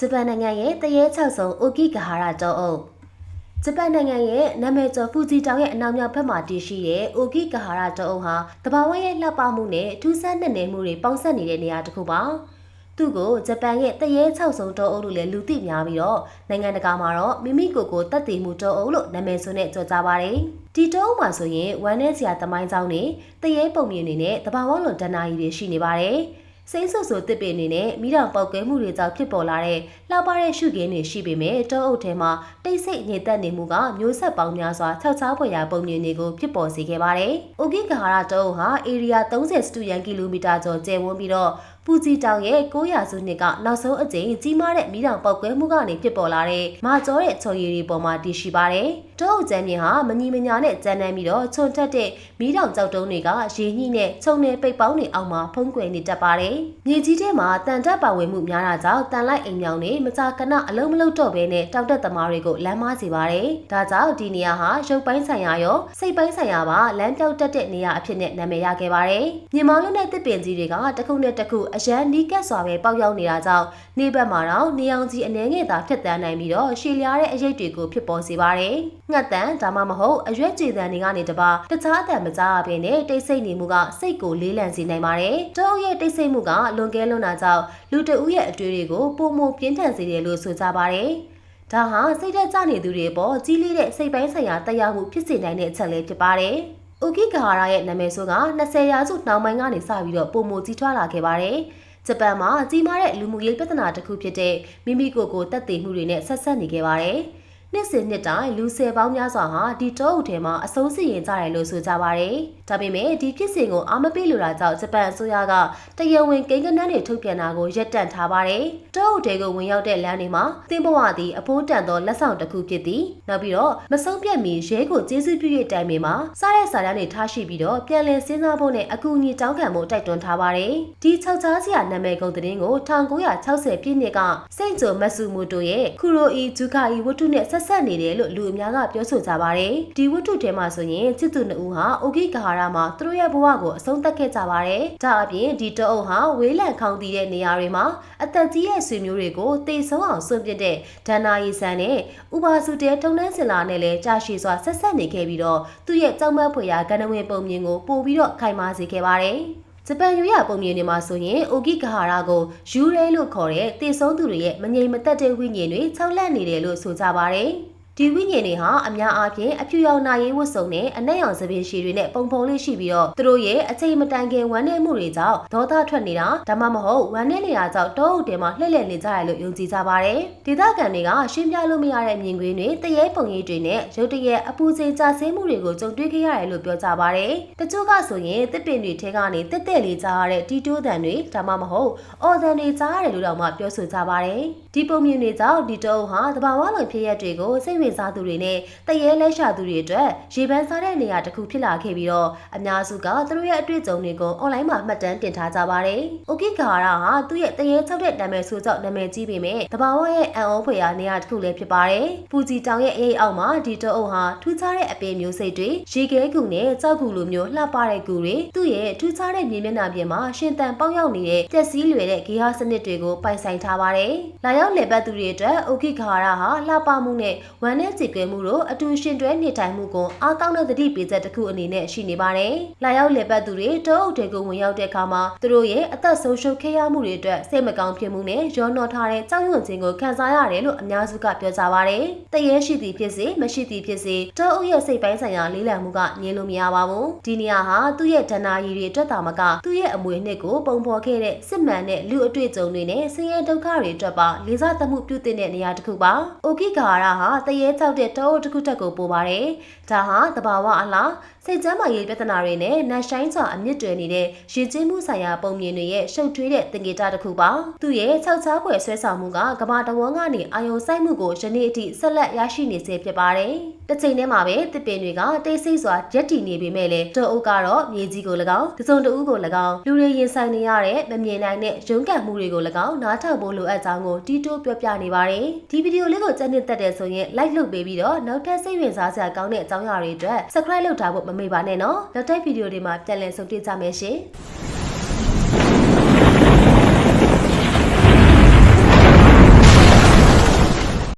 ဂျပန်နိုင်ငံရဲ့တရေ6ဆုံးအိုကီဂဟာရတောအုပ်ဂျပန်နိုင်ငံရဲ့နာမည်ကျော်ဖူဂျီတောင်ရဲ့အနောက်မြောက်ဘက်မှာတည်ရှိတဲ့အိုကီဂဟာရတောအုပ်ဟာတဘာဝရဲ့လှပမှုနဲ့ထူးဆန်းတဲ့နေမှုတွေပေါင်းစပ်နေတဲ့နေရာတစ်ခုပါသူ့ကိုဂျပန်ရဲ့တရေ6ဆုံးတောအုပ်လို့လည်းလူသိများပြီးတော့နိုင်ငံတကာမှာတော့မိမိကိုယ်ကိုတတ်သိမှုတောအုပ်လို့နာမည်ဆိုနဲ့ကြော်ကြပါတယ်ဒီတောအုပ်မှာဆိုရင်ဝမ်းနဲ့စရာသမိုင်းကြောင်းတွေတရေပုံမြင်တွေနဲ့တဘာဝလွန်ဒဏ္ဍာရီတွေရှိနေပါတယ် စိမ့်ဆူဆူတစ်ပင်နေနဲ့မိတော်ပောက်ကွဲမှုတွေကြောင့်ဖြစ်ပေါ်လာတဲ့လှပတဲ့ရှုခင်းတွေရှိပေမဲ့တောအုပ်ထဲမှာတိတ်ဆိတ်ညစ်သက်နေမှုကမျိုးဆက်ပေါင်းများစွာခြောက်ခြားဖွယ်ရာပုံမြင်တွေကိုဖြစ်ပေါ်စေခဲ့ပါတယ်။အိုဂိဂဟာရတောအုပ်ဟာဧရိယာ30စတုရန်ကီလိုမီတာကျော်ကျယ်ဝန်းပြီးတော့ ပူဂျီတောင်ရဲ့900စုနှစ်ကနောက်ဆုံးအကြိမ်ကြီးမားတဲ့မီးတောင်ပောက်ကွဲမှုကနေဖြစ်ပေါ်လာတဲ့မာကျော်တဲ့ချုံရည်တွေပေါ်မှာတည်ရှိပါတယ်။တောအုပ်ကျမ်းမြင်ဟာမညီမညာနဲ့ကျန်းနှမ်းပြီးတော့ခြုံထက်တဲ့မီးတောင်ကြောက်တုံးတွေကရေညှိနဲ့ခြုံနေပိတ်ပေါင်းတွေအောက်မှာဖုံးကွယ်နေတတ်ပါတယ်။မြေကြီးထဲမှာတန်တက်ပါဝင်မှုများတာကြောင့်တန်လိုက်အိမ်မြောင်တွေမကြာခဏအလုံးမလုံးတော့ဘဲနဲ့တောက်တက်သမားတွေကိုလမ်းမစေပါတယ်။ဒါကြောင့်ဒီနေရာဟာရုပ်ပိုင်းဆိုင်ရာရောစိတ်ပိုင်းဆိုင်ရာပါလမ်းပြောက်တက်တဲ့နေရာအဖြစ်နဲ့နာမည်ရခဲ့ပါတယ်။မြေမောင်းလုံးတဲ့တစ်ပင်ကြီးတွေကတစ်ခုနဲ့တစ်ခုအရန်နီးကပ်စွာပဲပေါက်ရောက်နေတာကြောင့်နေဘက်မှာတော့နေအောင်ကြီးအနေငယ်သာဖြတ်တန်းနိုင်ပြီးတော့ရှည်လျားတဲ့အရေးတွေကိုဖြစ်ပေါ်စေပါတယ်။ငှက်တန်ဒါမှမဟုတ်အရွက်ကြေတန်တွေကနေတပါတခြားအတန်မကြားဘဲနဲ့တိတ်ဆိတ်နေမှုကစိတ်ကိုလေးလံစေနိုင်ပါတယ်။တောအုပ်ရဲ့တိတ်ဆိတ်မှုကလွန်ကဲလွန်းတာကြောင့်လူတဦးရဲ့အတွေ့တွေကိုပုံမပြင်းထန်စေတယ်လို့ဆိုကြပါတယ်။ဒါဟာစိတ်သက်ကြနေသူတွေပေါ်ကြီးလေးတဲ့စိတ်ပိုင်းဆိုင်ရာတရားမှုဖြစ်စေနိုင်တဲ့အချက်လေးဖြစ်ပါတယ်။ အိုကီဂဟာရရဲ့နာမည်ဆိုက20ရာစုနှောင်းပိုင်းကနေစပြီးတော့ပုံမကြီးထွားလာခဲ့ပါတယ်။ဂျပန်မှာကြီးမားတဲ့လူမှုရေးပြဿနာတစ်ခုဖြစ်တဲ့မိမိကိုယ်ကိုတတ်သိမှုတွေနဲ့ဆက်ဆက်နေခဲ့ပါတယ်။ နှစ်စဉ်နှစ်တိုင်းလူဆယ်ပေါင်းများစွာဟာဒီတောအုပ်ထဲမှာအဆုံးစီရင်ကြတယ်လို့ဆိုကြပါတယ်။ဒါပေမဲ့ဒီဖြစ်စဉ်ကိုအာမပေးလိုတာကြောင့်ဂျပန်အစိုးရကတရားဝင်ကိန်းဂဏန်းတွေထုတ်ပြန်တာကိုရပ်တန့်ထားပါတယ်။တောအုပ်ထဲကိုဝင်ရောက်တဲ့လမ်းတွေမှာသင်္ဘဝသည်အဖိုးတန်သောလက်ဆောင်တစ်ခုဖြစ်သည်။နောက်ပြီးတော့မဆုံးပြတ်မီရဲကိုကျေးဇူးပြု၍တိုင်ပင်မှာစားတဲ့စာတမ်းတွေထားရှိပြီးတော့ပြန်လည်စဉ်းစားဖို့နဲ့အကူအညီတောင်းခံဖို့တိုက်တွန်းထားပါတယ်။ဒီ၆ချားစရာနာမည်ကုန်သတင်းကို1960ပြည့်နှစ်ကစိန့်ဂျိုမက်ဆူမိုတိုရဲ့ခူရိုအီဂျူကာအီဝတ္ထုနဲ့ဆက်ဆက်နေတယ်လို့လူအများကပြောဆိုကြပါတယ်။ဒီဝတ္ထုထဲမှာဆိုရင်စစ်သူနှစ်ဦးဟာအိုဂိဂါဟာရမှာသူတို့ရဲ့ဘဝကိုအဆုံးသတ်ခဲ့ကြပါတယ်။ဒါအပြင်ဒီတအုပ်ဟာဝေးလံခေါင်းတည်တဲ့နေရာတွေမှာအသက်ကြီးရဲ့ဆွေမျိုးတွေကိုတေဆုံးအောင်ဆွန့်ပစ်တဲ့ဒဏ္ဍာရီဆန်နဲ့ဥပါစုတဲထုံနှန်းစင်လာနဲ့လည်းကြာရှည်စွာဆက်ဆက်နေခဲ့ပြီးတော့သူ့ရဲ့ကြောက်မက်ဖွယ်ရာကဏ္ဍဝင်ပုံမြင်ကိုပို့ပြီးတော့ခိုင်မာစေခဲ့ပါတယ်။ ဂျပန်ယူရပုံမြင်တွေမှာဆိုရင်အိုဂိဂဟာရကိုယူရဲလို့ခေါ်တဲ့တည်ဆုံးသူတွေရဲ့မငြိမ်မသက်တဲ့ဝိညာဉ်တွေခြောက်လန့်နေတယ်လို့ဆိုကြပါတယ်။ ဒီဝိညာဉ်တွေဟာအများအားဖြင့်အဖြူရောင်နာရေးဝတ်စုံနဲ့အနက်ရောင်သပင်ရှည်တွေနဲ့ပုံဖုံလေးရှိပြီးတော့သူတို့ရဲ့အချိန်မတိုင်ခင်ဝမ်းနည်းမှုတွေကြောင့်ဒေါသထွက်နေတာဒါမှမဟုတ်ဝမ်းနည်းနေတာကြောင့်တောအုပ်တွေမှာလှည့်လည်နေကြရလို့ယုံကြည်ကြပါတယ်။ဒေသခံတွေကရှင်းပြလို့မရတဲ့မြင်ကွင်းတွေတရေပုံရိပ်တွေနဲ့ရုတ်တရက်အပူချိန်ကျဆင်းမှုတွေကိုကြုံတွေ့ခဲ့ရတယ်လို့ပြောကြပါတယ်။တချို့ကဆိုရင်တစ်ပင်တွေထဲကနေတက်တက်လေးကြားရတဲ့တီတိုးတန်တွေဒါမှမဟုတ်အော်တန်တွေကြားရတယ်လို့တော့မှပြောဆိုကြပါတယ်။ဒီပုံမြင်တွေကြောင့်ဒီတောအုပ်ဟာတဘာဝလွန်ဖြစ်ရက်တွေကိုစိတ်ဝင်စားသူတွေနဲ့တရေလဲရှာသူတွေအတွက်ရေပန်းစားတဲ့နေရာတစ်ခုဖြစ်လာခဲ့ပြီးတော့အများစုကသူတို့ရဲ့အတွေ့အကြုံတွေကိုအွန်လိုင်းမှာမှတ်တမ်းတင်ထားကြပါတယ်။အိုကီဂါရာဟာသူ့ရဲ့တရေချောက်တဲ့နာမည်ဆိုကြောင့်နာမည်ကြီးပေမဲ့တဘာဝရဲ့အန်အောဖွေရာနေရာတစ်ခုလည်းဖြစ်ပါတယ်။ပူဂျီတောင်ရဲ့အရေးအောက်မှာဒီတောအုပ်ဟာထူးခြားတဲ့အပင်မျိုးစိတ်တွေရေခဲကူနဲ့ကြောက်ကူလိုမျိုးလှပတဲ့ကူတွေသူ့ရဲ့ထူးခြားတဲ့မြေမျက်နှာပြင်မှာရှင်သန်ပေါက်ရောက်နေတဲ့ပျက်စီးလွယ်တဲ့ဂေဟာစနစ်တွေကိုပိုင်ဆိုင်ထားပါတယ်။လာရောက်လည်ပတ်သူတွေအတွက်အိုကီဂါရာဟာလှပမှုနဲ့ဝမ်းနဲ့ကြေကွဲမှုတို့အတူရှင်တွဲနေထိုင်မှုကိုအားကောင်းတဲ့သတိပေးချက်တစ်ခုအနေနဲ့ရှိနေပါတယ်။လာရောက်လည်ပတ်သူတွေတောအုပ်တွေကိုဝင်ရောက်တဲ့အခါမှာသူတို့ရဲ့အသက်ဆုံးရှုံးခဲ့ရမှုတွေအတွက်စိတ်မကောင်းဖြစ်မှုနဲ့ရောနှောထားတဲ့ကြောက်ရွံ့ခြင်းကိုခံစားရတယ်လို့အများစုကပြောကြပါတယ်။တရေရှိသည်ဖြစ်စေမရှိသည်ဖြစ်စေတောအုပ်ရဲ့စိတ်ပိုင်းဆိုင်ရာလေးလံမှုကငြင်းလို့မရပါဘူး။ဒီနေရာဟာသူ့ရဲ့ဒဏ္ဍာရီတွေအတွက်သာမကသူ့ရဲ့အမွေနှစ်ကိုပုံဖော်ခဲ့တဲ့စစ်မှန်တဲ့လူအတွေ့အကြုံတွေနဲ့ဆင်းရဲဒုက္ခတွေအတွက်ပါလေးစားသမှုပြုတဲ့နေရာတစ်ခုပါ။အိုကီဂါရာဟာတရေကြောက်တဲ့တောအုပ်တစ်ခုတက်ကိုပို့ပါတယ်။ဒါဟာတဘာဝအလားစိတ်ကျမ်းမာရေးပြဿနာတွေနဲ့နတ်ဆိုင်စွာအမြင့်တွယ်နေတဲ့ရင်ကျင်းမှုဆိုင်ရာပုံမြင်တွေရဲ့ရှုပ်ထွေးတဲ့သင်္ကေတတစ်ခုပါ။သူရဲ့၆ချားပွဲဆွဲဆောင်မှုကကဘာတဝန်းကနေအာယုံစိုက်မှုကိုယနေ့အထိဆက်လက်ရရှိနေစေဖြစ်ပါတယ်။တစ်ချိန်တည်းမှာပဲတစ်ပင်တွေကတိတ်ဆိတ်စွာရက်တည်နေပေမဲ့လည်းတောအုပ်ကတော့မြေကြီးကို၎င်းတစုံတဦးကို၎င်းလူတွေရင်ဆိုင်နေရတဲ့မမြင်နိုင်တဲ့ရုန်းကန်မှုတွေကို၎င်းနားထောင်ဖို့လိုအပ်ကြောင်းကိုတီးတိုးပြောပြနေပါတယ်။ဒီဗီဒီယိုလေးကိုကြည့်နေတတ်တဲ့ဆိုရင် like လုပ်ပေးပြီးတော့နောက်ထပ်စိတ်ဝင်စားစရာကောင်းတဲ့အကြောင်းအရာတွေအတွက် subscribe လုပ်ထားဖို့မမေ့ပါနဲ့နော်နောက်ထပ်ဗီဒီယိုတွေမှာပြန်လည်ဆုံတွေ့ကြမယ်ရှင်